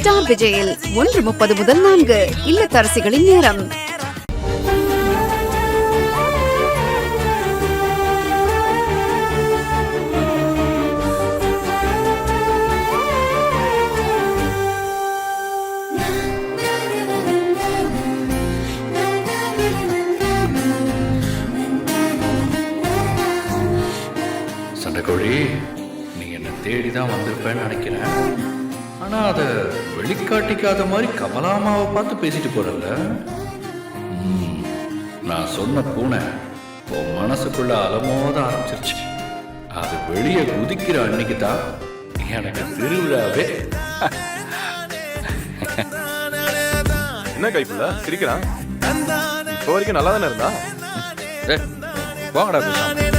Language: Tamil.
ஸ்டார் விஜயில் ஒன்று முப்பது முதல் நான்கு. இல்லத்தரசிகளின் நேரம். சண்டகோழி நீ என்ன தேடி தான் வந்திருப்பேன்னு நினைக்கிறேன். ஆனால் அதை வெளிக்காட்டிக்காத மாதிரி கமலாமாவை பார்த்து பேசிட்டு போறல்ல? நான் சொன்ன பூனை உன் மனசுக்குள்ள அலமோத ஆரம்பிச்சிருச்சு. அது வெளியே குதிக்கிற அன்னைக்கு தான் எனக்கு திருவிழாவே. என்ன கைப்புல சிரிக்கிறான்? இப்போ வரைக்கும் நல்லா தானே இருந்தா வாங்கடா பேசாம.